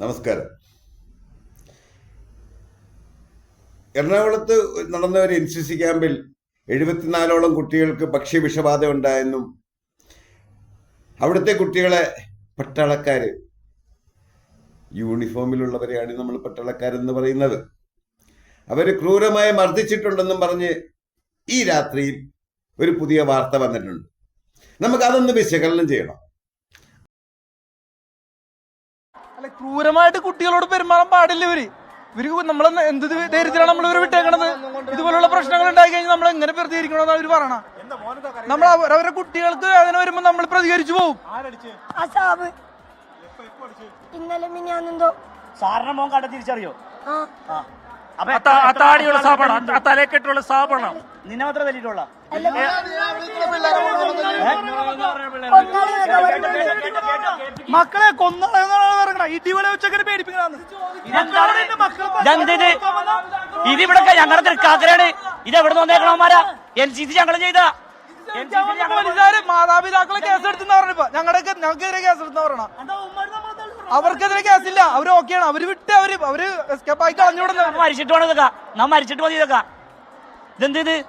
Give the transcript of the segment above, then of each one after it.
നമസ്കാരം. എറണാകുളത്ത് നടന്ന ഒരു എൻ സി സി ക്യാമ്പിൽ എഴുപത്തിനാലോളം കുട്ടികൾക്ക് ഭക്ഷ്യവിഷബാധ ഉണ്ടായെന്നും അവിടുത്തെ കുട്ടികളെ പട്ടാളക്കാര് യൂണിഫോമിലുള്ളവരെയാണ് നമ്മൾ പട്ടാളക്കാരെന്ന് പറയുന്നത്. അവർ ക്രൂരമായി മർദ്ദിച്ചിട്ടുണ്ടെന്നും പറഞ്ഞ് ഈ രാത്രിയിൽ ഒരു പുതിയ വാർത്ത വന്നിട്ടുണ്ട്. നമുക്ക് അതൊന്ന് വിശകലനം ചെയ്യണം. ക്രൂരമായിട്ട് കുട്ടികളോട് പെരുമാറാൻ പാടില്ല ഇവർ. ഇവർ നമ്മൾ എന്ത് ധൈര്യത്തിലാണ് നമ്മൾ ഇവർ വിട്ടേക്കണത്? ഇതുപോലുള്ള പ്രശ്നങ്ങൾ ഉണ്ടായി കഴിഞ്ഞാൽ നമ്മൾ എങ്ങനെ പ്രതികരിക്കണമെന്ന് അവർ പറയണ. നമ്മൾ അവ- അവരുടെ കുട്ടികൾക്ക് അങ്ങനെ വരുമ്പോ നമ്മൾ പ്രതികരിച്ചു പോകും ഇന്നലെ മിനിയാന്നെന്തോ സാറിന്റെ മോൻ കണ്ട തിരിച്ചറിയോ? ആ. താടിയുള്ള സാബണം. തലക്കെട്ടുള്ള സാബണം. നിന്നെ മാത്രം തല്ലിട്ടുള്ള മക്കളെ പറയണ ഇടിവളെ വെച്ചൊക്കെ പേടിപ്പിക്കണമെന്ന് ഇതെന്തിത് ഇതിവിടെ ഞങ്ങളുടെ തൃക്കാക്കരയാണ്. ഇത് എവിടെ വന്നേക്കണമാരാ എൻ സി സി ഞങ്ങൾ ചെയ്ത മാതാപിതാക്കളെ കേസെടുത്തെന്ന് പറഞ്ഞപ്പോ. ഞങ്ങളുടെ ഞങ്ങൾക്കെതിരെ കേസെടുത്തെന്ന് പറയണ. അവർക്കെതിരെ കേസില്ല അവർ ഓക്കെയാണ് അവർ വിട്ട് അവർ അവർ എസ്കേപ്പ് ആയി കളഞ്ഞുവിടുന്ന മരിച്ചിട്ട് വേണം ഇതൊക്കെ. നാം മരിച്ചിട്ട് മതി ഇതൊക്കെ. ഇതെന്ത് ഇത്?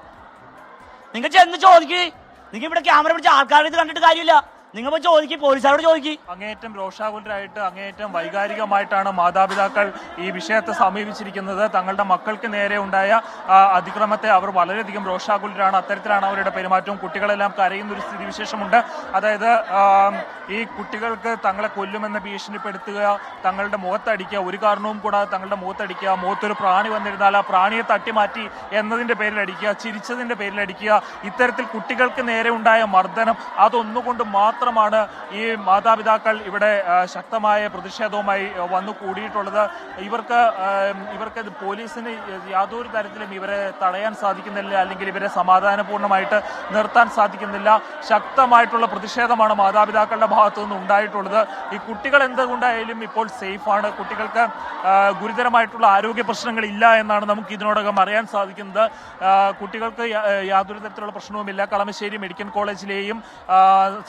നിങ്ങൾ ചെന്ന് ചോദിക്ക്. നിങ്ങൾ ഇവിടെ ക്യാമറ പിടിച്ച ആൾക്കാരുടെ ഇത് കണ്ടിട്ട് കാര്യമില്ല. നിങ്ങൾ ചോദിക്കും പോലീസാരോട് അങ്ങേറ്റം അങ്ങേയറ്റം രോഷാകുലരായിട്ട് അങ്ങേയറ്റം വൈകാരികമായിട്ടാണ് മാതാപിതാക്കൾ ഈ വിഷയത്തെ സമീപിച്ചിരിക്കുന്നത്. തങ്ങളുടെ മക്കൾക്ക് നേരെ ഉണ്ടായ അതിക്രമത്തെ അവർ വളരെയധികം രോഷാകുലരാണ്. അത്തരത്തിലാണ് അവരുടെ പെരുമാറ്റവും കുട്ടികളെല്ലാം കരയുന്ന ഒരു സ്ഥിതിവിശേഷമുണ്ട്. അതായത് ഈ കുട്ടികൾക്ക് തങ്ങളെ കൊല്ലുമെന്ന് ഭീഷണിപ്പെടുത്തുക തങ്ങളുടെ മുഖത്തടിക്കുക ഒരു കാരണവും കൂടാതെ തങ്ങളുടെ മുഖത്തടിക്കുക മുഖത്തൊരു പ്രാണി വന്നിരുന്നാൽ ആ പ്രാണിയെ തട്ടിമാറ്റി അടിക്കുക ചിരിച്ചതിന്റെ പേരിൽ അടിക്കുക ഇത്തരത്തിൽ കുട്ടികൾക്ക് നേരെ ഉണ്ടായ മർദ്ദനം അതൊന്നുകൊണ്ട് മാത്രമാണ് ഈ മാതാപിതാക്കൾ ഇവിടെ ശക്തമായ പ്രതിഷേധവുമായി വന്നു കൂടിയിട്ടുള്ളത്. ഇവർക്ക് ഇവർക്ക് പോലീസിന് യാതൊരു തരത്തിലും ഇവരെ തടയാൻ സാധിക്കുന്നില്ല അല്ലെങ്കിൽ ഇവരെ സമാധാനപൂർണമായിട്ട് നിർത്താൻ സാധിക്കുന്നില്ല. ശക്തമായിട്ടുള്ള പ്രതിഷേധമാണ് മാതാപിതാക്കളുടെ ഭാഗത്തു നിന്ന് ഉണ്ടായിട്ടുള്ളത്. ഈ കുട്ടികൾ എന്തുകൊണ്ടായാലും ഇപ്പോൾ സേഫാണ്. കുട്ടികൾക്ക് ഗുരുതരമായിട്ടുള്ള ആരോഗ്യ പ്രശ്നങ്ങൾ ഇല്ല എന്നാണ് നമുക്ക് ഇതിനോടകം അറിയാൻ സാധിക്കുന്നത്. കുട്ടികൾക്ക് യാതൊരു തരത്തിലുള്ള പ്രശ്നവുമില്ല. കളമശ്ശേരി മെഡിക്കൽ കോളേജിലെയും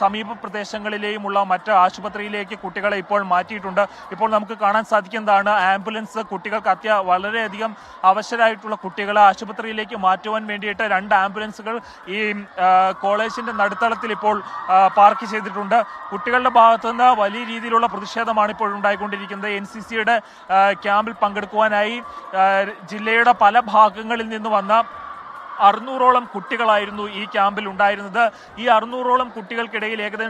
സമീപ പ്രദേശങ്ങളിലെയും ഉള്ള മറ്റ് ആശുപത്രിയിലേക്ക് കുട്ടികളെ ഇപ്പോൾ മാറ്റിയിട്ടുണ്ട്. ഇപ്പോൾ നമുക്ക് കാണാൻ സാധിക്കുന്നതാണ് ആംബുലൻസ് കുട്ടികൾക്ക് അത്യ വളരെയധികം അവശരായിട്ടുള്ള കുട്ടികളെ ആശുപത്രിയിലേക്ക് മാറ്റുവാൻ വേണ്ടിയിട്ട് രണ്ട് ആംബുലൻസുകൾ ഈ കോളേജിന്റെ നടുത്തളത്തിൽ ഇപ്പോൾ പാർക്ക് ചെയ്തിട്ടുണ്ട്. കുട്ടികളുടെ ഭാഗത്തു നിന്ന് വലിയ രീതിയിലുള്ള പ്രതിഷേധമാണ് ഇപ്പോൾ ഉണ്ടായിക്കൊണ്ടിരിക്കുന്നത്. എൻ സി സിയുടെ ക്യാമ്പിൽ പങ്കെടുക്കുവാനായി ജില്ലയുടെ പല ഭാഗങ്ങളിൽ നിന്ന് വന്ന അറുന്നൂറോളം കുട്ടികളായിരുന്നു ഈ ക്യാമ്പിൽ ഉണ്ടായിരുന്നത്. ഈ അറുന്നൂറോളം കുട്ടികൾക്കിടയിൽ ഏകദേശം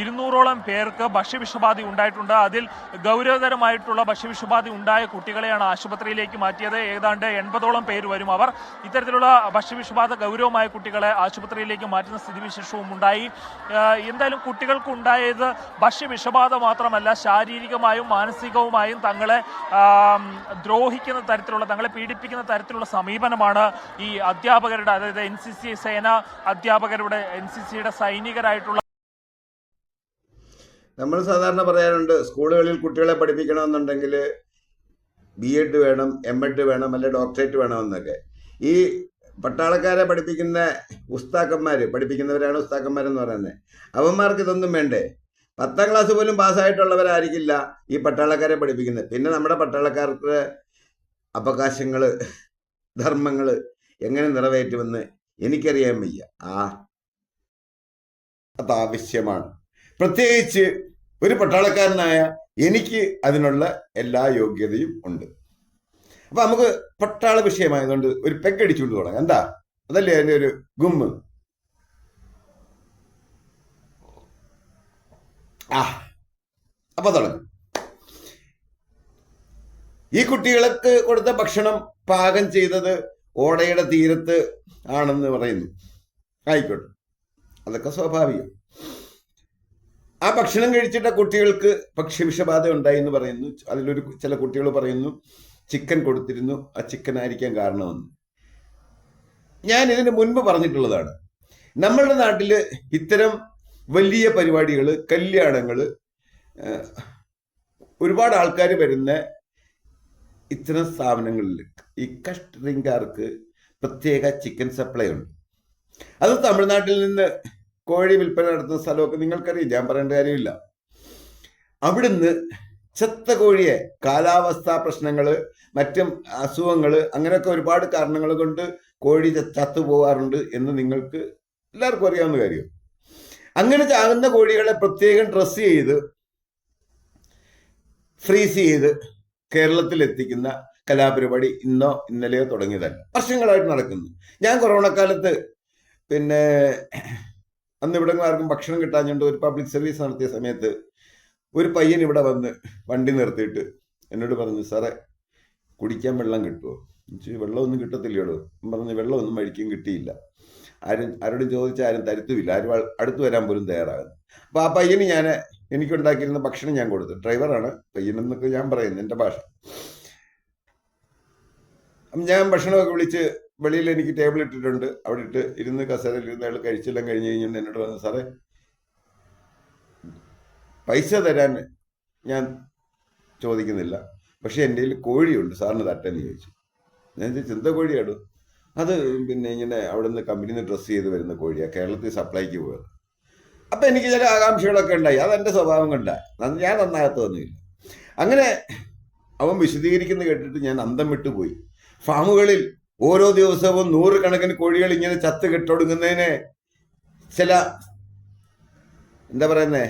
ഇരുന്നൂറോളം പേർക്ക് ഭക്ഷ്യവിഷബാധ ഉണ്ടായിട്ടുണ്ട്. അതിൽ ഗൗരവതരമായിട്ടുള്ള ഭക്ഷ്യവിഷബാധ ഉണ്ടായ കുട്ടികളെയാണ് ആശുപത്രിയിലേക്ക് മാറ്റിയത്. ഏതാണ്ട് എൺപതോളം പേര് വരും അവർ. ഇത്തരത്തിലുള്ള ഭക്ഷ്യവിഷബാധ ഗൗരവമായ കുട്ടികളെ ആശുപത്രിയിലേക്ക് മാറ്റുന്ന സ്ഥിതിവിശേഷവും ഉണ്ടായി. എന്തായാലും കുട്ടികൾക്ക് ഉണ്ടായത് ഭക്ഷ്യവിഷബാധ മാത്രമല്ല ശാരീരികമായും മാനസികവുമായും തങ്ങളെ ദ്രോഹിക്കുന്ന തരത്തിലുള്ള തങ്ങളെ പീഡിപ്പിക്കുന്ന തരത്തിലുള്ള സമീപനമാണ് ഈ അധ്യാപകരുടെ അതായത് എൻ സി സി സേന അധ്യാപകരുടെ എൻ സി സിയുടെ സൈനികരായിട്ടുള്ള നമ്മൾ സാധാരണ പറയാറുണ്ട് സ്കൂളുകളിൽ കുട്ടികളെ പഠിപ്പിക്കണമെന്നുണ്ടെങ്കിൽ ബി എഡ് വേണം എം എഡ് വേണം അല്ലെ ഡോക്ടറേറ്റ് വേണമെന്നൊക്കെ. ഈ പട്ടാളക്കാരെ പഠിപ്പിക്കുന്ന ഉസ്താക്കന്മാർ പഠിപ്പിക്കുന്നവരാണ് ഉസ്താക്കന്മാരെന്ന് പറയുന്നത്. അവന്മാർക്ക് ഇതൊന്നും വേണ്ടേ? പത്താം ക്ലാസ് പോലും പാസ്സായിട്ടുള്ളവരായിരിക്കില്ല ഈ പട്ടാളക്കാരെ പഠിപ്പിക്കുന്നത്. പിന്നെ നമ്മുടെ പട്ടാളക്കാർക്ക് അവകാശങ്ങൾ ധർമ്മങ്ങൾ എങ്ങനെ നിറവേറ്റുമെന്ന് എനിക്കറിയാൻ വയ്യ. ആ അതാവശ്യമാണ് പ്രത്യേകിച്ച് ഒരു പട്ടാളക്കാരനായ എനിക്ക് അതിനുള്ള എല്ലാ യോഗ്യതയും ഉണ്ട്. അപ്പൊ നമുക്ക് പട്ടാള വിഷയമായതുകൊണ്ട് ഒരു പെക്കടിച്ചുകൊണ്ട് തുടങ്ങാം. എന്താ? അതല്ലേ അതിന്റെ ഒരു ഗുമ്മ്? ആ അപ്പൊ തുടങ്ങും. ഈ കുട്ടികൾക്ക് കൊടുത്ത ഭക്ഷണം പാകം ചെയ്തത് ഓടയുടെ തീരത്ത് ആണെന്ന് പറയുന്നു. ആയിക്കോട്ടെ. അതൊക്കെ സ്വാഭാവികം. ആ ഭക്ഷണം കഴിച്ചിട്ട കുട്ടികൾക്ക് ഭക്ഷ്യവിഷബാധ ഉണ്ടായി എന്ന് പറയുന്നു. അതിലൊരു ചില കുട്ടികൾ പറയുന്നു ചിക്കൻ കൊടുത്തിരുന്നു. ആ ചിക്കൻ ആയിരിക്കാൻ കാരണമെന്ന്. ഞാൻ ഇതിന് മുൻപ് പറഞ്ഞിട്ടുള്ളതാണ്. നമ്മളുടെ നാട്ടിൽ ഇത്തരം വലിയ പരിപാടികൾ കല്യാണങ്ങൾ ഒരുപാട് ആൾക്കാർ വരുന്ന ഇത്തരം സ്ഥാപനങ്ങളിൽ ഈ കഷ്ടറിങ്കാർക്ക് പ്രത്യേക ചിക്കൻ സപ്ലൈ ഉണ്ട്. അത് തമിഴ്നാട്ടിൽ നിന്ന് കോഴി വിൽപ്പന നടത്തുന്ന സ്ഥലമൊക്കെ നിങ്ങൾക്കറിയാം. ഞാൻ പറയേണ്ട കാര്യമില്ല. അവിടുന്ന് ചത്ത കോഴിയെ കാലാവസ്ഥാ പ്രശ്നങ്ങൾ മറ്റും അസുഖങ്ങൾ അങ്ങനെയൊക്കെ ഒരുപാട് കാരണങ്ങൾ കൊണ്ട് കോഴി ചത്തു പോകാറുണ്ട് എന്ന് നിങ്ങൾക്ക് എല്ലാവർക്കും അറിയാവുന്ന കാര്യം. അങ്ങനെ ചാകുന്ന കോഴികളെ പ്രത്യേകം ഡ്രസ്സ് ചെയ്ത് ഫ്രീസ് ചെയ്ത് കേരളത്തിൽ എത്തിക്കുന്ന കലാപരിപാടി ഇന്നോ ഇന്നലെയോ തുടങ്ങിയതല്ല. വർഷങ്ങളായിട്ട് നടക്കുന്നു. ഞാൻ കൊറോണ കാലത്ത് പിന്നെ അന്ന് ഇവിടെ ആർക്കും ഭക്ഷണം കിട്ടാഞ്ഞുകൊണ്ട് ഒരു പബ്ലിക് സർവീസ് നടത്തിയ സമയത്ത് ഒരു പയ്യൻ ഇവിടെ വന്ന് വണ്ടി നിർത്തിയിട്ട് എന്നോട് പറഞ്ഞു സാറേ കുടിക്കാൻ വെള്ളം കിട്ടുമോ വെള്ളമൊന്നും കിട്ടത്തില്ലയോടോ? പറഞ്ഞു വെള്ളമൊന്നും വഴിക്കും കിട്ടിയില്ല. ആരും ആരോടും ചോദിച്ചാൽ ആരും തരുത്തുമില്ല. ആരും അടുത്തു വരാൻ പോലും തയ്യാറാകുന്നു അപ്പോൾ ആ പയ്യന് ഞാൻ എനിക്കുണ്ടാക്കിയിരുന്ന ഭക്ഷണം ഞാൻ കൊടുത്തു. ഡ്രൈവറാണ് പയ്യനെന്നൊക്കെ ഞാൻ പറയുന്നു എന്റെ ഭാഷ. ഞാൻ ഭക്ഷണമൊക്കെ വിളിച്ച് വെളിയിൽ എനിക്ക് ടേബിൾ ഇട്ടിട്ടുണ്ട്. അവിടെ ഇട്ട് ഇരുന്ന് കസേരയിൽ ഇരുന്ന് അയാൾ കഴിച്ചെല്ലാം കഴിഞ്ഞ് കഴിഞ്ഞിട്ട് എന്നോട് പറഞ്ഞു സാറേ പൈസ തരാൻ ഞാൻ ചോദിക്കുന്നില്ല. പക്ഷെ എന്റെ കയ്യിൽ കോഴിയുണ്ട്. സാറിന് തട്ടെന്ന് ചോദിച്ചു. ഞാൻ ചിന്ത എന്താ കോഴിയാടോ? അത് പിന്നെ ഇങ്ങനെ അവിടെ നിന്ന് കമ്പനിയിൽ നിന്ന് ഡ്രസ്സ് ചെയ്ത് വരുന്ന കോഴിയാണ് കേരളത്തിൽ സപ്ലൈക്ക് പോയത്. അപ്പം എനിക്ക് ചില ആകാംക്ഷകളൊക്കെ ഉണ്ടായി. അതെന്റെ സ്വഭാവം കൊണ്ടാണ് ഞാൻ നന്നാകത്തൊന്നുമില്ല അങ്ങനെ അവൻ വിശദീകരിക്കുന്ന കേട്ടിട്ട് ഞാൻ അന്തം വിട്ടുപോയി ഫാമുകളിൽ ഓരോ ദിവസവും നൂറുകണക്കിന് കോഴികൾ ഇങ്ങനെ ചത്ത് കെട്ടൊടുങ്ങുന്നതിന് ചില എന്താ പറയുന്നേ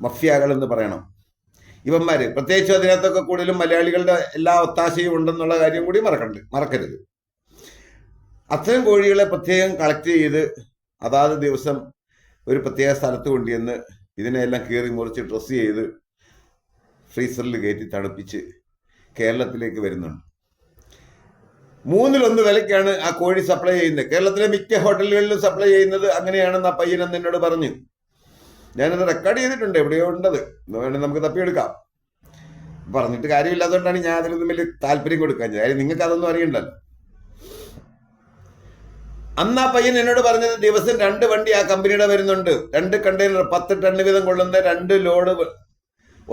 മഫിയാകൾ എന്ന് പറയണം. ഇവന്മാര് പ്രത്യേകിച്ച് അതിനകത്തൊക്കെ കൂടുതലും മലയാളികളുടെ എല്ലാ ഒത്താശയും ഉണ്ടെന്നുള്ള കാര്യം കൂടി മറക്കണ്ട് മറക്കരുത്. അത്തരം കോഴികളെ പ്രത്യേകം കളക്ട് ചെയ്ത് അതാത് ദിവസം ഒരു പ്രത്യേക സ്ഥലത്ത് കൊണ്ടുവന്ന് ഇതിനെല്ലാം കീറി മുറിച്ച് ഡ്രസ്സ് ചെയ്ത് ഫ്രീസറിൽ കയറ്റി തണുപ്പിച്ച് കേരളത്തിലേക്ക് വരുന്നുണ്ട്. മൂന്നിലൊന്ന് വിലയ്ക്കാണ് ആ കോഴി സപ്ലൈ ചെയ്യുന്നത്. കേരളത്തിലെ മിക്ക ഹോട്ടലുകളിലും സപ്ലൈ ചെയ്യുന്നത് അങ്ങനെയാണെന്ന് ആ പയ്യനെന്ന് എന്നോട് പറഞ്ഞു. ഞാനത് റെക്കോർഡ് ചെയ്തിട്ടുണ്ട് എവിടെയോ ഉണ്ടത്. വേണമെങ്കിൽ നമുക്ക് തപ്പിയെടുക്കാം. പറഞ്ഞിട്ട് കാര്യമില്ലാത്തതുകൊണ്ടാണ് ഞാൻ അതിലൊന്നും വലിയ താല്പര്യം കൊടുക്കാൻ കാര്യം നിങ്ങൾക്ക് അതൊന്നും അറിയണ്ടല്ലോ. അന്ന് ആ പയ്യൻ എന്നോട് പറഞ്ഞത് ദിവസം രണ്ട് വണ്ടി ആ കമ്പനിയുടെ വരുന്നുണ്ട്. രണ്ട് കണ്ടെയ്നർ പത്ത് ടൺ വീതം കൊള്ളുന്ന രണ്ട് ലോഡ്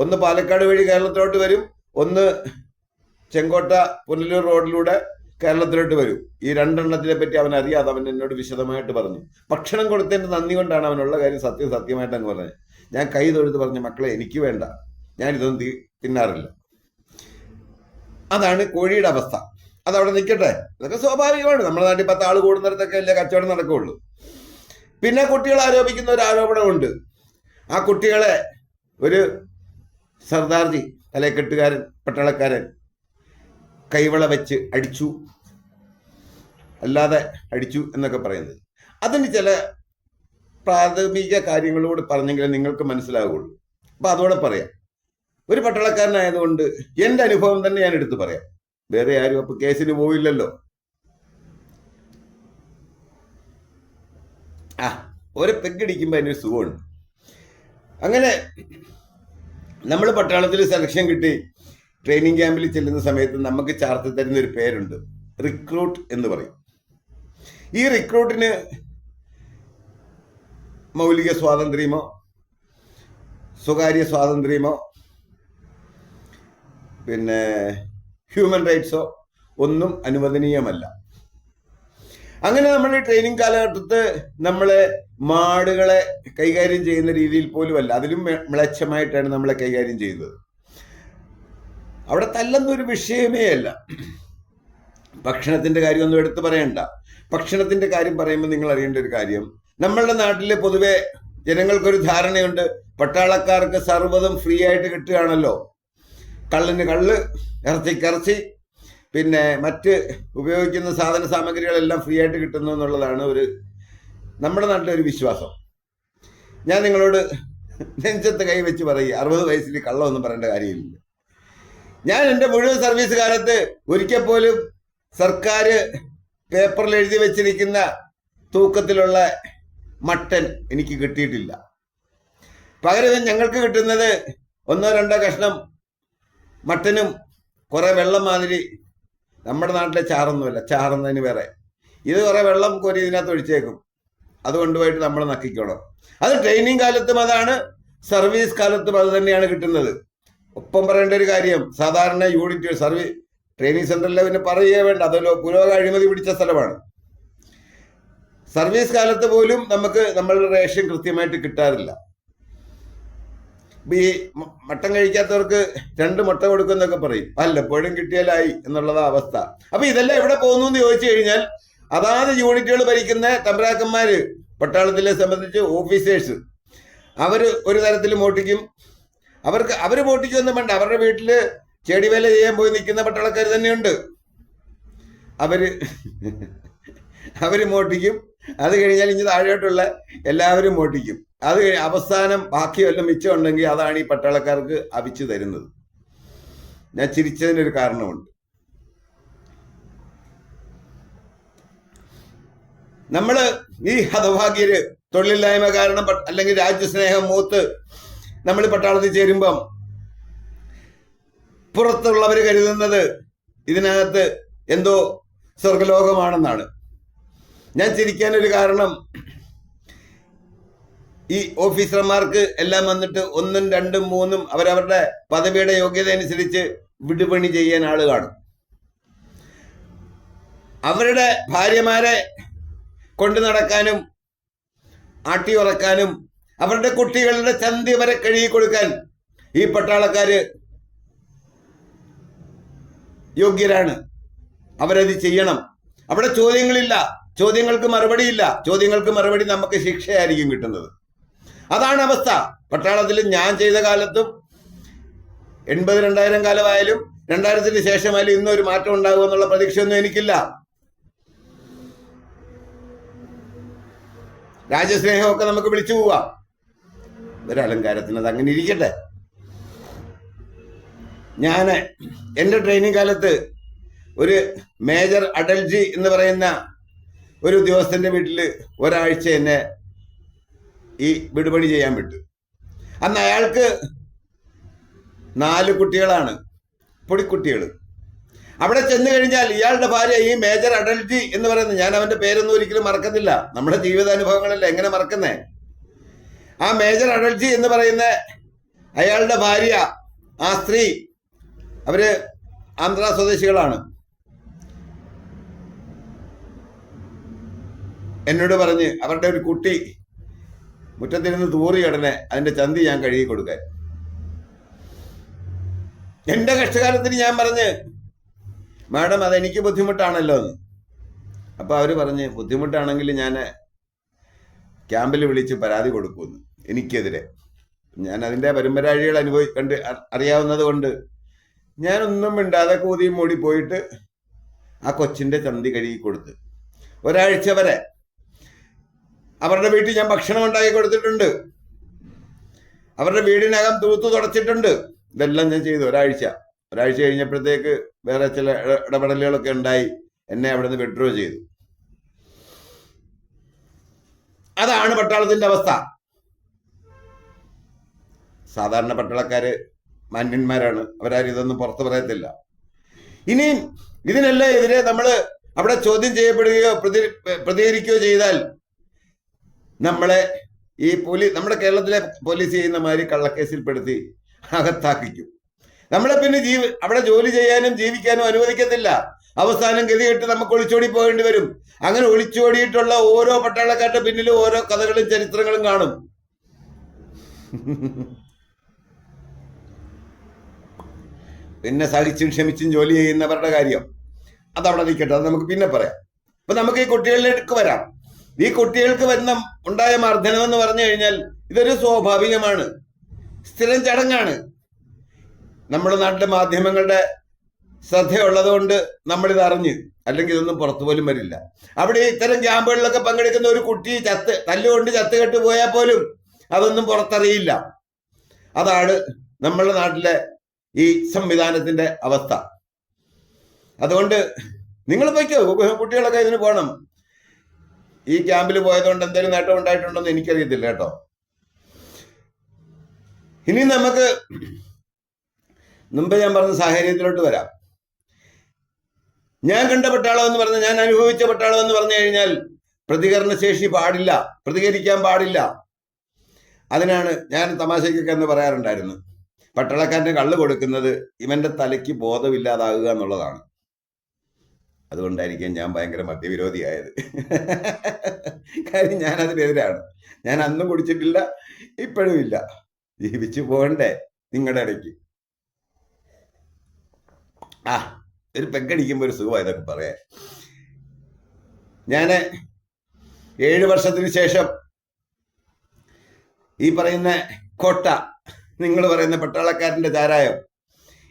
ഒന്ന് പാലക്കാട് വഴി കേരളത്തിലോട്ട് വരും ഒന്ന് ചെങ്കോട്ട പുനലൂർ റോഡിലൂടെ കേരളത്തിലോട്ട് വരും. ഈ രണ്ടെണ്ണത്തിനെ പറ്റി അവൻ അറിയാതെ അവൻ എന്നോട് വിശദമായിട്ട് പറഞ്ഞു. ഭക്ഷണം കൊടുത്തതിന്റെ നന്ദി കൊണ്ടാണ് അവനുള്ള കാര്യം സത്യം സത്യമായിട്ട് അങ്ങ് പറഞ്ഞത്. ഞാൻ കൈ തൊഴുത്ത് പറഞ്ഞു മക്കളെ എനിക്ക് വേണ്ട. ഞാൻ ഇതൊന്നും തിന്നാറില്ല. അതാണ് കോഴിയുടെ അവസ്ഥ. അതവിടെ നിൽക്കട്ടെ അതൊക്കെ സ്വാഭാവികമാണ്. നമ്മുടെ നാട്ടിൽ പത്ത് ആൾ കൂടുന്നിടത്തൊക്കെ അല്ലേ കച്ചവടം നടക്കുകയുള്ളൂ പിന്നെ കുട്ടികൾ ആരോപിക്കുന്ന ഒരു ആരോപണമുണ്ട്. ആ കുട്ടികളെ ഒരു സർദാർജി തലക്കെട്ടുകാരൻ പട്ടാളക്കാരൻ കൈവള വെച്ച് അടിച്ചു. അല്ലാതെ അടിച്ചു എന്നൊക്കെ പറയുന്നത്. അതിന് ചില പ്രാഥമിക കാര്യങ്ങളോട് പറഞ്ഞെങ്കിൽ നിങ്ങൾക്ക് മനസ്സിലാവുകയുള്ളൂ അപ്പൊ അതോടെ പറയാം. ഒരു പട്ടാളക്കാരനായതുകൊണ്ട് എന്റെ അനുഭവം തന്നെ ഞാൻ എടുത്തു പറയാം. വേറെ ആരും അപ്പൊ കേസിന് പോയില്ലല്ലോ ആ ഒരു പെഗടിക്കുമ്പോൾ അതിനൊരു സുഖമുണ്ട്. അങ്ങനെ നമ്മൾ പട്ടാളത്തിൽ സെലക്ഷൻ കിട്ടി. ട്രെയിനിങ് ക്യാമ്പിൽ ചെല്ലുന്ന സമയത്ത് നമുക്ക് ചാർത്തി തരുന്ന ഒരു പേരുണ്ട്. റിക്രൂട്ട് എന്ന് പറയും. ഈ റിക്രൂട്ടിന് മൗലിക സ്വാതന്ത്ര്യമോ സ്വകാര്യ സ്വാതന്ത്ര്യമോ പിന്നെ ഹ്യൂമൻ റൈറ്റ്സോ ഒന്നും അനുവദനീയമല്ല. അങ്ങനെ നമ്മൾ ട്രെയിനിങ് കാലഘട്ടത്ത് നമ്മളെ മാടുകളെ കൈകാര്യം ചെയ്യുന്ന രീതിയിൽ പോലും അല്ല അതിലും മ്ലേച്ഛമായിട്ടാണ് നമ്മളെ കൈകാര്യം ചെയ്തത് അവിടെ തല്ലെന്നൊരു വിഷയമേ അല്ല. ഭക്ഷണത്തിന്റെ കാര്യമൊന്നും എടുത്തു പറയണ്ട. ഭക്ഷണത്തിന്റെ കാര്യം പറയുമ്പോൾ നിങ്ങൾ അറിയേണ്ട ഒരു കാര്യം. നമ്മളുടെ നാട്ടിലെ പൊതുവെ ജനങ്ങൾക്കൊരു ധാരണയുണ്ട്. പട്ടാളക്കാർക്ക് സർവതും ഫ്രീ ആയിട്ട് കിട്ടുകയാണല്ലോ. കള്ളിന് കള്ള് ഇറച്ചിക്കിറച്ചി പിന്നെ മറ്റ് ഉപയോഗിക്കുന്ന സാധന സാമഗ്രികളെല്ലാം ഫ്രീ ആയിട്ട് കിട്ടുന്നു എന്നുള്ളതാണ് ഒരു നമ്മുടെ നാട്ടിലെ ഒരു വിശ്വാസം. ഞാൻ നിങ്ങളോട് നെഞ്ചത്ത് കൈ വെച്ച് പറയുക അറുപത് വയസ്സിൽ കള്ളമൊന്നും പറയേണ്ട കാര്യമില്ല. ഞാൻ എന്റെ മുഴുവൻ സർവീസ് കാലത്ത് ഒരിക്കൽ പോലും സർക്കാർ പേപ്പറിൽ എഴുതി വെച്ചിരിക്കുന്ന തൂക്കത്തിലുള്ള മട്ടൻ എനിക്ക് കിട്ടിയിട്ടില്ല. പകരം ഞങ്ങൾക്ക് കിട്ടുന്നത് ഒന്നോ രണ്ടോ കഷ്ണം മട്ടനും കുറേ വെള്ളം മാതിരി നമ്മുടെ നാട്ടിലെ ചാറൊന്നുമല്ല ചാറുന്നതിന് വേറെ. ഇത് കുറേ വെള്ളം കോരി ഇതിനകത്ത് ഒഴിച്ചേക്കും. അത് കൊണ്ടുപോയിട്ട് നമ്മൾ നക്കിക്കോളും. അത് ട്രെയിനിങ് കാലത്തും അതാണ് സർവീസ് കാലത്തും അത് തന്നെയാണ് കിട്ടുന്നത്. ഒപ്പം പറയേണ്ട ഒരു കാര്യം സാധാരണ യൂണിറ്റ് സർവീസ് ട്രെയിനിങ് സെന്ററിലെ പിന്നെ പറയുകയേ വേണ്ട അതല്ലോ പുരോഗ അഴിമതി പിടിച്ച സ്ഥലമാണ്. സർവീസ് കാലത്ത് പോലും നമുക്ക് നമ്മളുടെ റേഷൻ കൃത്യമായിട്ട് കിട്ടാറില്ല. ഈ മട്ടം മട്ടൻ കഴിക്കാത്തവർക്ക് രണ്ട് മുട്ട കൊടുക്കുന്നൊക്കെ പറയും. അല്ല വല്ലപ്പോഴും കിട്ടിയാലായി എന്നുള്ളതാ അവസ്ഥ. അപ്പൊ ഇതെല്ലാം എവിടെ പോകുന്നു എന്ന് ചോദിച്ചു കഴിഞ്ഞാൽ അതാത് യൂണിറ്റുകൾ ഭരിക്കുന്ന തമ്പരാക്കന്മാര് പട്ടാളത്തിലെ സംബന്ധിച്ച് ഓഫീസേഴ്സ്. അവർ ഒരു തരത്തിൽ മോട്ടിക്കും അവർക്ക് അവർ മോട്ടിക്കൊന്നും വേണ്ട അവരുടെ വീട്ടിൽ ചെടി വേല ചെയ്യാൻ പോയി നിൽക്കുന്ന പട്ടാളക്കാർ തന്നെയുണ്ട്. അവർ അവർ മോട്ടിക്കും അത് കഴിഞ്ഞാൽ ഇനി താഴോട്ടുള്ള എല്ലാവരും മോട്ടിക്കും അത് അവസാനം ബാക്കി വല്ലതും മിച്ചം ഉണ്ടെങ്കിൽ അതാണ് ഈ പട്ടാളക്കാർക്ക് അവിച്ചു തരുന്നത്. ഞാൻ ചിരിച്ചതിനൊരു കാരണമുണ്ട്. നമ്മൾ ഈ ഹതഭാഗ്യര് തൊഴിലില്ലായ്മ കാരണം അല്ലെങ്കിൽ രാജ്യസ്നേഹം മൂത്ത് നമ്മൾ പട്ടാളത്തിൽ ചേരുമ്പം പുറത്തുള്ളവർ കരുതുന്നത് ഇതിനകത്ത് എന്തോ സ്വർഗലോകമാണെന്നാണ് ഞാൻ ചിരിക്കാനൊരു കാരണം ഈ ഓഫീസർമാർക്ക് എല്ലാം വന്നിട്ട് ഒന്നും രണ്ടും മൂന്നും അവരവരുടെ പദവിയുടെ യോഗ്യത അനുസരിച്ച് വിടുപണി ചെയ്യാൻ ആൾ കാണും. അവരുടെ ഭാര്യമാരെ കൊണ്ടു നടക്കാനും ആട്ടി ഉറക്കാനും അവരുടെ കുട്ടികളുടെ ചന്തി വരെ കഴുകി കൊടുക്കാൻ ഈ പട്ടാളക്കാര് യോഗ്യരാണ്. അവരത് ചെയ്യണം. അവിടെ ചോദ്യങ്ങളില്ല. ചോദ്യങ്ങൾക്ക് മറുപടിയില്ല. ചോദ്യങ്ങൾക്ക് മറുപടി നമുക്ക് ശിക്ഷയായിരിക്കും കിട്ടുന്നത്. അതാണ് അവസ്ഥ. പട്ടാളത്തിൽ ഞാൻ ചെയ്ത കാലത്തും എൺപത് രണ്ടായിരം കാലമായാലും രണ്ടായിരത്തിന് ശേഷമായാലും ഇന്നൊരു മാറ്റം ഉണ്ടാകുമെന്നുള്ള പ്രതീക്ഷയൊന്നും എനിക്കില്ല. രാജ്യസ്നേഹമൊക്കെ നമുക്ക് വിളിച്ചു പോവാം. ഒരു അലങ്കാരത്തിന് അത് അങ്ങനെ ഇരിക്കട്ടെ. ഞാൻ എന്റെ ട്രെയിനിങ് കാലത്ത് ഒരു മേജർ അടൽജി എന്ന് പറയുന്ന ഒരു ഉദ്യോഗസ്ഥന്റെ വീട്ടിൽ ഒരാഴ്ച എന്നെ ഈ വിടുപണി ചെയ്യാൻ വിട്ടു അന്ന് അയാൾക്ക് നാല് കുട്ടികളാണ് പൊടിക്കുട്ടികൾ. അവിടെ ചെന്നു കഴിഞ്ഞാൽ ഇയാളുടെ ഭാര്യ ഈ മേജർ അഡൽറ്റി എന്ന് പറയുന്നത് ഞാൻ അവന്റെ പേരൊന്നും ഒരിക്കലും മറക്കുന്നില്ല. നമ്മുടെ ജീവിതാനുഭവങ്ങളല്ല എങ്ങനെ മറക്കുന്നേ? ആ മേജർ അഡൽറ്റി എന്ന് പറയുന്ന അയാളുടെ ഭാര്യ ആ സ്ത്രീ അവർ ആന്ധ്ര സ്വദേശികളാണ്. എന്നോട് പറഞ്ഞ് അവരുടെ ഒരു കുട്ടി മുറ്റത്തിരുന്ന് തൂറി ഉടനെ അതിന്റെ ചന്തി ഞാൻ കഴുകി കൊടുക്കാൻ. എന്റെ കഷ്ടകാലത്തിന് ഞാൻ പറഞ്ഞ് മാഡം അതെനിക്ക് ബുദ്ധിമുട്ടാണല്ലോ എന്ന്. അപ്പൊ അവർ പറഞ്ഞ് ബുദ്ധിമുട്ടാണെങ്കിൽ ഞാൻ ക്യാമ്പിൽ വിളിച്ച് പരാതി കൊടുക്കുമെന്ന് എനിക്കെതിരെ. ഞാൻ അതിന്റെ പരമ്പരാഴികൾ അനുഭവി കണ്ട് അറിയാവുന്നത് കൊണ്ട് ഞാനൊന്നും മിണ്ടാതെ കൂതിയും മൂടി പോയിട്ട് ആ കൊച്ചിന്റെ ചന്തി കഴുകി കൊടുത്ത് ഒരാഴ്ച വരെ അവരുടെ വീട്ടിൽ ഞാൻ ഭക്ഷണം ഉണ്ടാക്കി കൊടുത്തിട്ടുണ്ട്. അവരുടെ വീടിനകം തൂത്തു തുടച്ചിട്ടുണ്ട്. ഇതെല്ലാം ഞാൻ ചെയ്തു ഒരാഴ്ച. ഒരാഴ്ച കഴിഞ്ഞപ്പോഴത്തേക്ക് വേറെ ചില ഇട- ഇടപെടലുകളൊക്കെ ഉണ്ടായി. എന്നെ അവിടെ നിന്ന് വിഡ്രോ ചെയ്തു. അതാണ് പട്ടാളത്തിന്റെ അവസ്ഥ. സാധാരണ പട്ടാളക്കാര് മാന്യന്മാരാണ്. അവരാരും ഇതൊന്നും പുറത്തു പറയത്തില്ല. ഇനിയും ഇതിനെല്ലാം എതിരെ നമ്മൾ അവിടെ ചോദ്യം ചെയ്യപ്പെടുകയോ പ്രതി പ്രതികരിക്കുകയോ ചെയ്താൽ നമ്മളെ ഈ പോലീസ് നമ്മുടെ കേരളത്തിലെ പോലീസ് ചെയ്യുന്ന മാതിരി കള്ളക്കേസിൽപ്പെടുത്തി അകത്താക്കിക്കും. നമ്മളെ പിന്നെ ജീവ അവിടെ ജോലി ചെയ്യാനും ജീവിക്കാനും അനുവദിക്കത്തില്ല. അവസാനം ഗതികെട്ട് നമുക്ക് ഒളിച്ചോടി പോകേണ്ടി വരും. അങ്ങനെ ഒളിച്ചോടിയിട്ടുള്ള ഓരോ പട്ടാളക്കാരുടെ പിന്നിലും ഓരോ കഥകളും ചരിത്രങ്ങളും കാണും. പിന്നെ സഹിച്ചും ക്ഷമിച്ചും ജോലി ചെയ്യുന്നവരുടെ കാര്യം. അതവിടെ നിൽക്കട്ടെ അത് നമുക്ക് പിന്നെ പറയാം. അപ്പൊ നമുക്ക് ഈ കുട്ടികളിലേക്ക് വരാം. ഈ കുട്ടികൾക്ക് വരുന്ന ഉണ്ടായ മർദ്ദനം എന്ന് പറഞ്ഞു കഴിഞ്ഞാൽ ഇതൊരു സ്വാഭാവികമാണ്. സ്ഥിരം ചടങ്ങാണ്. നമ്മുടെ നാട്ടിലെ മാധ്യമങ്ങളുടെ ശ്രദ്ധയുള്ളത് കൊണ്ട് നമ്മളിത് അറിഞ്ഞ് അല്ലെങ്കിൽ ഇതൊന്നും പുറത്തു പോലും വരില്ല. അവിടെ ഇത്തരം ക്യാമ്പുകളിലൊക്കെ പങ്കെടുക്കുന്ന ഒരു കുട്ടി ചത്ത് തല്ലുകൊണ്ട് ചത്തുകെട്ട് പോയാൽ പോലും അതൊന്നും പുറത്തറിയില്ല. അതാണ് നമ്മുടെ നാട്ടിലെ ഈ സംവിധാനത്തിന്റെ അവസ്ഥ. അതുകൊണ്ട് നിങ്ങൾ പൊയ്ക്കോ കുട്ടികളൊക്കെ ഇതിന് പോകണം. ഈ ക്യാമ്പിൽ പോയതുകൊണ്ട് എന്തെങ്കിലും നേട്ടം ഉണ്ടായിട്ടുണ്ടോ എന്ന് എനിക്കറിയത്തില്ല കേട്ടോ. ഇനി നമുക്ക് മുമ്പ് ഞാൻ പറഞ്ഞ സാഹചര്യത്തിലോട്ട് വരാം. ഞാൻ കണ്ട പട്ടാളം എന്ന് പറഞ്ഞ ഞാൻ അനുഭവിച്ച പട്ടാളം എന്ന് പറഞ്ഞു കഴിഞ്ഞാൽ പ്രതികരണശേഷി പാടില്ല പ്രതികരിക്കാൻ പാടില്ല. അതിനാണ് ഞാൻ തമാശയ്ക്കൊക്കെ എന്ന് പറയാറുണ്ടായിരുന്നു പട്ടാളക്കാരന് കള്ള് കൊടുക്കുന്നത് ഇവന്റെ തലയ്ക്ക് ബോധമില്ലാതാകുക എന്നുള്ളതാണ്. അതുകൊണ്ടായിരിക്കും ഞാൻ ഭയങ്കര മദ്യവിരോധിയായത്. കാര്യം ഞാൻ അതിനെതിരാണ് ഞാൻ അന്നും കുടിച്ചിട്ടില്ല ഇപ്പോഴും ഇല്ല. ജീവിച്ചു പോകണ്ടേ നിങ്ങളുടെ ഇടയ്ക്ക്. ആ ഒരു പെക്കടിക്കുമ്പോൾ ഒരു സുഖമായി ഇതൊക്കെ പറയാൻ. ഞാൻ ഏഴ് വർഷത്തിന് ശേഷം ഈ പറയുന്ന കോട്ട നിങ്ങൾ പറയുന്ന പട്ടാളക്കാരന്റെ ചാരായം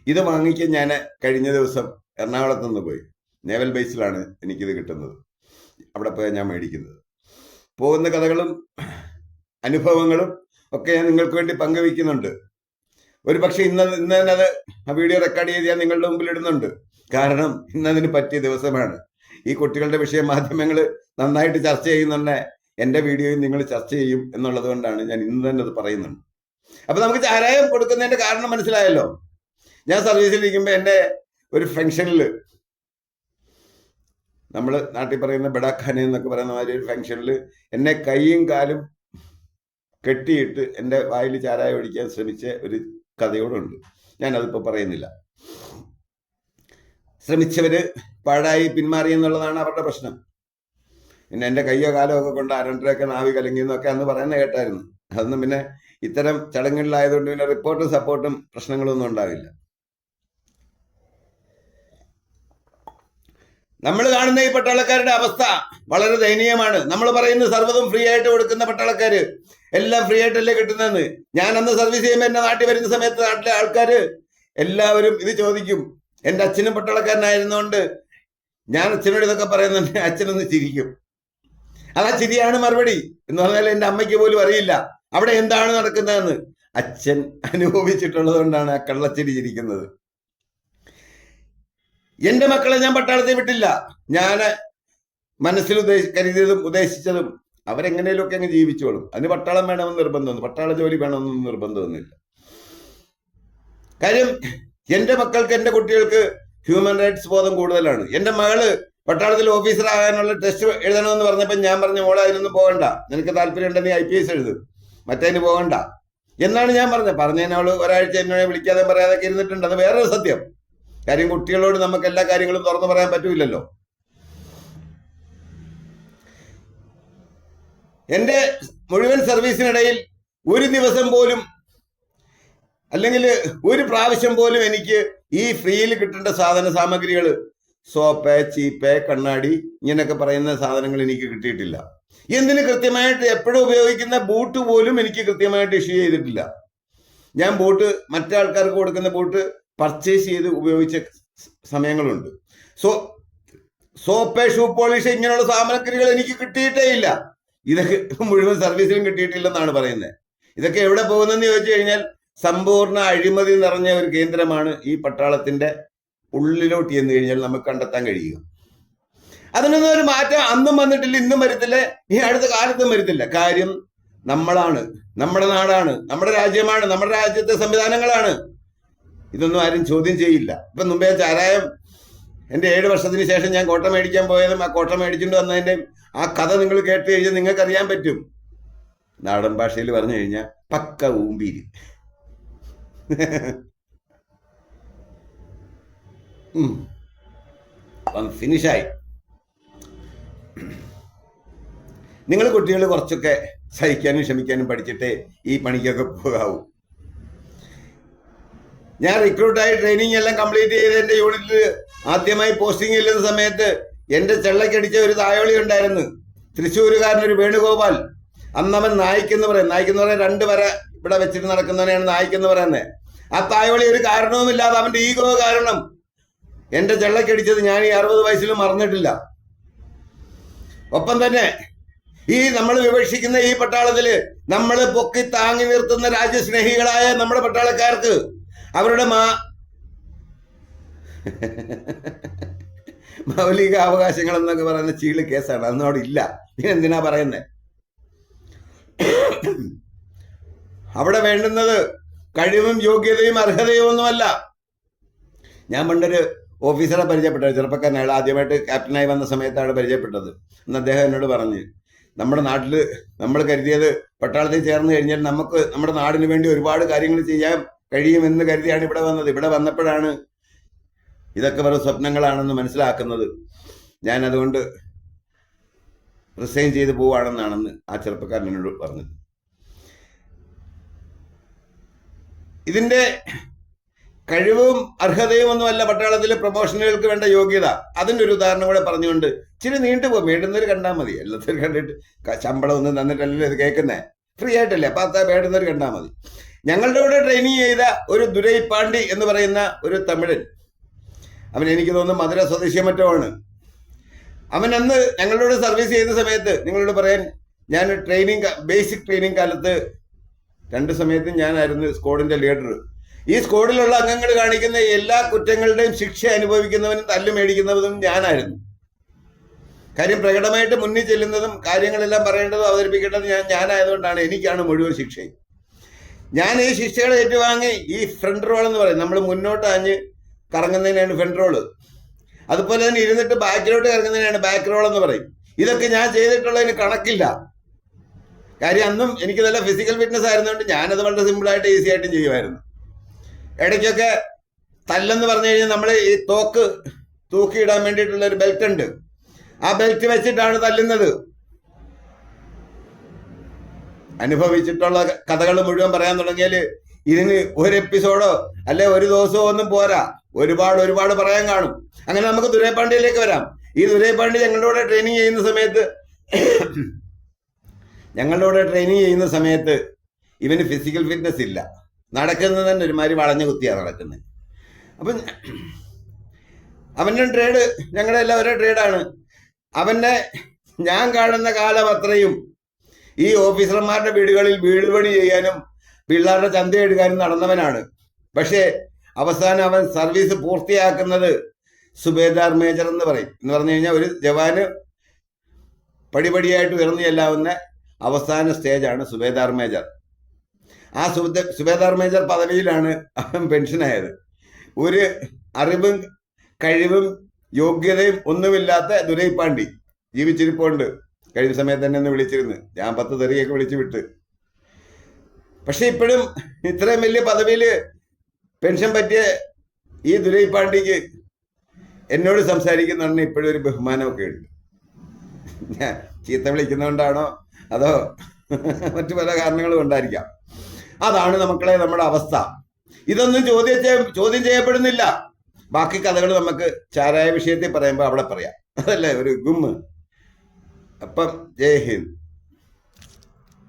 ഇത് വാങ്ങിക്കാൻ ഞാൻ കഴിഞ്ഞ ദിവസം എറണാകുളത്ത് നിന്ന് പോയി. നേവൽ ബേസിലാണ് എനിക്കിത് കിട്ടുന്നത്. അവിടെ പോയാൽ ഞാൻ മേടിക്കുന്നത്. പോകുന്ന കഥകളും അനുഭവങ്ങളും ഒക്കെ ഞാൻ നിങ്ങൾക്ക് വേണ്ടി പങ്കുവയ്ക്കുന്നുണ്ട്. ഒരു പക്ഷെ ഇന്ന് ഇന്ന് തന്നെ അത് ആ വീഡിയോ റെക്കോർഡ് ചെയ്ത് ഞാൻ നിങ്ങളുടെ മുമ്പിൽ ഇടുന്നുണ്ട്. കാരണം ഇന്നതിന് പറ്റിയ ദിവസമാണ്. ഈ കുട്ടികളുടെ വിഷയം മാധ്യമങ്ങൾ നന്നായിട്ട് ചർച്ച ചെയ്യുന്നുണ്ട്. എന്റെ വീഡിയോയും നിങ്ങൾ ചർച്ച ചെയ്യും എന്നുള്ളത് കൊണ്ടാണ് ഞാൻ ഇന്ന് തന്നെ അത് പറയുന്നുണ്ട്. അപ്പൊ നമുക്ക് ചാരായം കൊടുക്കുന്നതിന്റെ കാരണം മനസ്സിലായല്ലോ. ഞാൻ സർവീസിലിരിക്കുമ്പോൾ എന്റെ ഒരു ഫംഗ്ഷനിൽ നമ്മൾ നാട്ടിൽ പറയുന്ന ബഡാഖാന എന്നൊക്കെ പറയുന്ന മാതിരി ഒരു ഫംഗ്ഷനിൽ എന്നെ കൈയും കാലും കെട്ടിയിട്ട് എന്റെ വായിൽ ചാരായ ഒഴിക്കാൻ ശ്രമിച്ച ഒരു കഥയോടുണ്ട്. ഞാനതിപ്പോൾ പറയുന്നില്ല. ശ്രമിച്ചവർ പാഴായി പിന്മാറി എന്നുള്ളതാണ് അവരുടെ പ്രശ്നം. പിന്നെ എന്റെ കയ്യോ കാലോ ഒക്കെ കൊണ്ട് അരണ്ടരയൊക്കെ നാവി കലങ്ങി എന്നൊക്കെ അന്ന് പറയുന്ന കേട്ടായിരുന്നു. അതൊന്നും പിന്നെ ഇത്തരം ചടങ്ങുകളിലായതുകൊണ്ട് പിന്നെ റിപ്പോർട്ടും സപ്പോർട്ടും പ്രശ്നങ്ങളൊന്നും ഉണ്ടാവില്ല. നമ്മൾ കാണുന്ന ഈ പട്ടാളക്കാരുടെ അവസ്ഥ വളരെ ദയനീയമാണ്. നമ്മൾ പറയുന്ന സർവതും ഫ്രീ ആയിട്ട് കൊടുക്കുന്ന പട്ടാളക്കാര്. എല്ലാം ഫ്രീ ആയിട്ടല്ലേ കിട്ടുന്നതെന്ന്. ഞാൻ അന്ന് സർവീസ് ചെയ്യുമ്പോൾ എന്റെ നാട്ടിൽ വരുന്ന സമയത്ത് നാട്ടിലെ ആൾക്കാര് എല്ലാവരും ഇത് ചോദിക്കും. എന്റെ അച്ഛനും പട്ടാളക്കാരനായിരുന്നുകൊണ്ട് ഞാൻ അച്ഛനോട് ഇതൊക്കെ പറയുന്നുണ്ട്. അച്ഛനൊന്ന് ചിരിക്കും. അതാ ചിരിയാണ് മറുപടി. എന്ന് പറഞ്ഞാൽ എന്റെ അമ്മയ്ക്ക് പോലും അറിയില്ല. അവിടെ എന്താണ് നടക്കുന്നതെന്ന്. അച്ഛൻ അനുഭവിച്ചിട്ടുള്ളത് കൊണ്ടാണ് ആ കള്ളച്ചിരി ചിരിക്കുന്നത്. എന്റെ മക്കളെ ഞാൻ പട്ടാളത്തിൽ വിട്ടില്ല. ഞാൻ മനസ്സിൽ ഉദ്ദേശ കരുതിയതും ഉദ്ദേശിച്ചതും അവരെങ്ങനെയൊക്കെ അങ്ങ് ജീവിച്ചോളും. അതിന് പട്ടാളം വേണമെന്ന് നിർബന്ധമൊന്നും പട്ടാള ജോലി വേണമെന്നൊന്നും നിർബന്ധമൊന്നുമില്ല. കാര്യം എന്റെ മക്കൾക്ക് എന്റെ കുട്ടികൾക്ക് ഹ്യൂമൻ റൈറ്റ്സ് ബോധം കൂടുതലാണ്. എന്റെ മകൾ പട്ടാളത്തിൽ ഓഫീസർ ആകാനുള്ള ടെസ്റ്റ് എഴുതണമെന്ന് പറഞ്ഞപ്പോൾ ഞാൻ പറഞ്ഞു മോളെ അതിനൊന്നും പോകണ്ട. നിനക്ക് താല്പര്യം ഉണ്ടെങ്കിൽ ഐ പി എസ് എഴുതും. മറ്റേതിന് പോകണ്ട. എന്നാണ് ഞാൻ പറഞ്ഞത്. പറഞ്ഞതിനോട് ഒരാഴ്ച എന്നോട് വിളിക്കാതെ പറയാതെ ഇരുന്നിട്ടുണ്ട്. അത് വേറൊരു സത്യം. കാര്യം കുട്ടികളോട് നമുക്ക് എല്ലാ കാര്യങ്ങളും തുറന്നു പറയാൻ പറ്റൂലല്ലോ എന്റെ മുഴുവൻ സർവീസിനിടയിൽ ഒരു ദിവസം പോലും അല്ലെങ്കിൽ ഒരു പ്രാവശ്യം പോലും എനിക്ക് ഈ ഫ്രീയിൽ കിട്ടേണ്ട സാധന സാമഗ്രികൾ സോപ്പ് ചീപ്പ് കണ്ണാടി ഇങ്ങനെയൊക്കെ പറയുന്ന സാധനങ്ങൾ എനിക്ക് കിട്ടിയിട്ടില്ല. എന്തിന് കൃത്യമായിട്ട് എപ്പോഴും ഉപയോഗിക്കുന്ന ബൂട്ട് പോലും എനിക്ക് കൃത്യമായിട്ട് ഇഷ്യൂ ചെയ്തിട്ടില്ല. ഞാൻ ബൂട്ട് മറ്റാൾക്കാർക്ക് കൊടുക്കുന്ന ബൂട്ട് പർച്ചേസ് ചെയ്ത് ഉപയോഗിച്ച സമയങ്ങളുണ്ട്. സോ സോപ്പ് ഷൂ പോളിഷ് ഇങ്ങനെയുള്ള സാമഗ്രികൾ എനിക്ക് കിട്ടിയിട്ടേ ഇല്ല. ഇതൊക്കെ മുഴുവൻ സർവീസിലും കിട്ടിയിട്ടില്ലെന്നാണ് പറയുന്നത്. ഇതൊക്കെ എവിടെ പോകുന്നതെന്ന് ചോദിച്ചു കഴിഞ്ഞാൽ സമ്പൂർണ അഴിമതി നിറഞ്ഞ ഒരു കേന്ദ്രമാണ് ഈ പട്ടാളത്തിന്റെ ഉള്ളിലോട്ട് ചെന്ന് കഴിഞ്ഞാൽ നമുക്ക് കണ്ടെത്താൻ കഴിയുക. അതിനൊന്നും ഒരു മാറ്റം അന്നും വന്നിട്ടില്ല ഇന്നും വരത്തില്ല ഈ അടുത്ത കാലത്തും വരത്തില്ല. കാര്യം നമ്മളാണ്. നമ്മുടെ നാടാണ്. നമ്മുടെ രാജ്യമാണ്. നമ്മുടെ രാജ്യത്തെ സംവിധാനങ്ങളാണ്. ഇതൊന്നും ആരും ചോദ്യം ചെയ്യില്ല. ഇപ്പൊ മുമ്പേ ചാരായം എന്റെ ഏഴ് വർഷത്തിന് ശേഷം ഞാൻ കോട്ട മേടിക്കാൻ പോയതും ആ കോട്ട മേടിച്ചുകൊണ്ട് വന്നതിന്റെ ആ കഥ നിങ്ങൾ കേട്ട് കഴിഞ്ഞാൽ നിങ്ങൾക്ക് അറിയാൻ പറ്റും. നാടൻ ഭാഷയിൽ പറഞ്ഞു കഴിഞ്ഞാൽ പക്ക ഊമ്പീര്. ഫിനിഷായി. നിങ്ങൾ കുട്ടികൾ കുറച്ചൊക്കെ സഹിക്കാനും ക്ഷമിക്കാനും പഠിച്ചിട്ട് ഈ പണിക്കൊക്കെ പോകാവൂ. ഞാൻ റിക്രൂട്ടായി ട്രെയിനിങ് എല്ലാം കംപ്ലീറ്റ് ചെയ്ത് എന്റെ യൂണിറ്റിൽ ആദ്യമായി പോസ്റ്റിംഗ് ഇല്ലുന്ന സമയത്ത് എന്റെ ചെള്ളക്കടിച്ച ഒരു തായോളി ഉണ്ടായിരുന്നു. തൃശ്ശൂരുകാരനൊരു വേണുഗോപാൽ. അന്നവൻ നായിക്കെന്ന് പറയും. നായിക്കെന്ന് പറയാൻ രണ്ട് വര ഇവിടെ വെച്ചിട്ട് നടക്കുന്നവനെയാണ് നായിക്കെന്ന് പറയുന്നത്. ആ തായോളി ഒരു കാരണവുമില്ലാതെ അവന്റെ ഈഗോ കാരണം എന്റെ ചെള്ളക്കടിച്ചത് ഞാൻ ഈ അറുപത് വയസ്സിലും മറന്നിട്ടില്ല. ഒപ്പം തന്നെ ഈ നമ്മൾ വിവക്ഷിക്കുന്ന ഈ പട്ടാളത്തിൽ നമ്മൾ പൊക്കി താങ്ങി നിർത്തുന്ന രാജ്യസ്നേഹികളായ നമ്മുടെ പട്ടാളക്കാർക്ക് അവരുടെ മാ മൗലിക അവകാശങ്ങൾ എന്നൊക്കെ പറയുന്ന ചീൾ കേസാണ്. അന്ന് അവിടെ ഇല്ല. പിന്നെ എന്തിനാ പറയുന്നത് അവിടെ വേണ്ടുന്നത് കഴിവും യോഗ്യതയും അർഹതയും ഒന്നുമല്ല. ഞാൻ പണ്ടൊരു ഓഫീസറെ പരിചയപ്പെട്ടത് ചെറുപ്പക്കാരൻ അയാൾ ആദ്യമായിട്ട് ക്യാപ്റ്റനായി വന്ന സമയത്താണ് പരിചയപ്പെട്ടത്. എന്ന് അദ്ദേഹം എന്നോട് പറഞ്ഞു നമ്മുടെ നാട്ടിൽ നമ്മൾ കരുതിയത് പട്ടാളത്തിൽ ചേർന്ന് കഴിഞ്ഞാൽ നമുക്ക് നമ്മുടെ നാടിന് വേണ്ടി ഒരുപാട് കാര്യങ്ങൾ ചെയ്യാൻ കഴിയുമെന്ന് കരുതിയാണ് ഇവിടെ വന്നത്. ഇവിടെ വന്നപ്പോഴാണ് ഇതൊക്കെ വെറും സ്വപ്നങ്ങളാണെന്ന് മനസ്സിലാക്കുന്നത്. ഞാൻ അതുകൊണ്ട് റിസൈൻ ചെയ്ത് പോവുകയാണെന്നാണെന്ന് ആ ചെറുപ്പക്കാരൻ എന്നോട് പറഞ്ഞത്. ഇതിന്റെ കഴിവും അർഹതയും ഒന്നുമല്ല പട്ടാളത്തിലെ പ്രൊമോഷനുകൾക്ക് വേണ്ട യോഗ്യത. അതിന്റെ ഒരു ഉദാഹരണം കൂടെ പറഞ്ഞുകൊണ്ട് ഇച്ചിരി നീണ്ടുപോകും വേണ്ടുന്നവർ കണ്ടാൽ മതി. എല്ലാത്തിനും കണ്ടിട്ട് ശമ്പളം ഒന്നും തന്നിട്ടല്ലല്ലോ ഇത് കേൾക്കുന്നേ. ഫ്രീ ആയിട്ടല്ലേ? അപ്പം അത് വേണ്ടുന്നവർ കണ്ടാൽ മതി. ഞങ്ങളുടെ കൂടെ ട്രെയിനിങ് ചെയ്ത ഒരു ദുരൈ പാണ്ഡി എന്ന് പറയുന്ന ഒരു തമിഴൻ. അവൻ എനിക്ക് തോന്നുന്നു മധുര സ്വദേശിയ മറ്റോ ആണ് അവൻ അന്ന് ഞങ്ങളോട് സർവീസ് ചെയ്യുന്ന സമയത്ത് നിങ്ങളോട് പറയാൻ ഞാൻ ട്രെയിനിങ് ബേസിക് ട്രെയിനിങ് കാലത്ത് രണ്ട് സമയത്തും ഞാനായിരുന്നു സ്ക്വാഡിന്റെ ലീഡർ ഈ സ്ക്വാഡിലുള്ള അംഗങ്ങൾ കാണിക്കുന്ന എല്ലാ കുറ്റങ്ങളുടെയും ശിക്ഷ അനുഭവിക്കുന്നവനും തല്ല് മേടിക്കുന്നതും ഞാനായിരുന്നു. കാര്യം പ്രകടമായിട്ട് മുന്നിൽ ചെല്ലുന്നതും കാര്യങ്ങളെല്ലാം പറയേണ്ടതും അവതരിപ്പിക്കേണ്ടതും ഞാൻ ഞാനായതുകൊണ്ടാണ് എനിക്കാണ് മുഴുവൻ ശിക്ഷയും. ഞാൻ ഈ ശിക്ഷകൾ ഏറ്റുവാങ്ങി ഈ ഫ്രണ്ട് റോൾ എന്ന് പറയും. നമ്മൾ മുന്നോട്ട് അഞ്ഞ് കറങ്ങുന്നതിനാണ് ഫ്രണ്ട് റോൾ അതുപോലെ തന്നെ ഇരുന്നിട്ട് ബാക്കിലോട്ട് കറങ്ങുന്നതിനാണ് ബാക്ക് റോൾ എന്ന് പറയും. ഇതൊക്കെ ഞാൻ ചെയ്തിട്ടുള്ളതിന് കണക്കില്ല. കാര്യം അന്നും എനിക്ക് നല്ല ഫിസിക്കൽ ഫിറ്റ്നസ് ആയിരുന്നുകൊണ്ട് ഞാനത് വളരെ സിമ്പിളായിട്ട് ഈസി ആയിട്ട് ചെയ്യുമായിരുന്നു. ഇടയ്ക്കൊക്കെ തല്ലെന്ന് പറഞ്ഞു കഴിഞ്ഞാൽ നമ്മൾ ഈ തോക്ക് തൂക്കിയിടാൻ വേണ്ടിയിട്ടുള്ള ഒരു ബെൽറ്റ് ഉണ്ട്. ആ ബെൽറ്റ് വെച്ചിട്ടാണ് തല്ലുന്നത്. അനുഭവിച്ചിട്ടുള്ള കഥകൾ മുഴുവൻ പറയാൻ തുടങ്ങിയാൽ ഇതിന് ഒരു എപ്പിസോഡോ അല്ലെ ഒരു ദിവസമോ ഒന്നും പോരാ. ഒരുപാട് ഒരുപാട് പറയാൻ കാണും. അങ്ങനെ നമുക്ക് ദുരൈപാണ്ഡ്യയിലേക്ക് വരാം. ഈ ദുരൈപാണ്ഡ്യ ഞങ്ങളുടെ കൂടെ ട്രെയിനിങ് ചെയ്യുന്ന സമയത്ത് ഞങ്ങളുടെ കൂടെ ട്രെയിനിങ് ചെയ്യുന്ന സമയത്ത് ഇവന് ഫിസിക്കൽ ഫിറ്റ്നസ് ഇല്ല. നടക്കുന്നത് തന്നെ ഒരുമാതിരി വളഞ്ഞു കുത്തിയാണ് നടക്കുന്നത്. അപ്പം അവന്റെ ട്രേഡ് ഞങ്ങളുടെ എല്ലാവരുടെ ട്രേഡാണ് അവന്റെ ഞാൻ കാണുന്ന കാലം അത്രയും ഈ ഓഫീസർമാരുടെ വീടുകളിൽ വീട് പണി ചെയ്യാനും പിള്ളേരുടെ ചന്ത എടുക്കാനും നടന്നവനാണ്. പക്ഷേ അവസാനം അവൻ സർവീസ് പൂർത്തിയാക്കുന്നത് സുബേദാർ മേജർ എന്ന് പറയും. എന്ന് പറഞ്ഞു കഴിഞ്ഞാൽ ഒരു ജവാന് പടിപടിയായിട്ട് ഉയർന്നു ചെല്ലാവുന്ന അവസാന സ്റ്റേജാണ് സുബേദാർ മേജർ. ആ സുബേ- സുബേദാർ മേജർ പദവിയിലാണ് അവൻ പെൻഷനായത്. ഒരു അറിവും കഴിവും യോഗ്യതയും ഒന്നുമില്ലാത്ത ദുരൈപ്പാണ്ടി ജീവിച്ചിരിപ്പുണ്ട്. കഴിഞ്ഞ സമയത്ത് തന്നെ ഒന്ന് വിളിച്ചിരുന്നു. ഞാൻ പത്ത് തെറിയൊക്കെ വിളിച്ചു വിട്ട്. പക്ഷെ ഇപ്പോഴും ഇത്രയും വലിയ പദവിയിൽ പെൻഷൻ പറ്റിയ ഈ ദുരൈപ്പാണ്ടിക്ക് എന്നോട് സംസാരിക്കുന്നുണ്ടെങ്കിൽ ഇപ്പോഴും ഒരു ബഹുമാനമൊക്കെ ഉണ്ട്. ഞാൻ ചീത്ത വിളിക്കുന്നതുകൊണ്ടാണോ? അതോ മറ്റു പല കാരണങ്ങളും ഉണ്ടായിരിക്കാം. അതാണ് നമുക്കളെ നമ്മുടെ അവസ്ഥ. ഇതൊന്നും ചോദ്യം ചെയ്യ- ചോദ്യം ചെയ്യപ്പെടുന്നില്ല. ബാക്കി കഥകൾ നമുക്ക് ചാരായ വിഷയത്തിൽ പറയുമ്പോൾ അവിടെ പറയാം. അതല്ലേ? ഒരു ഗുമ്മ്. അപ്പം ജയ് ഹിന്ദ്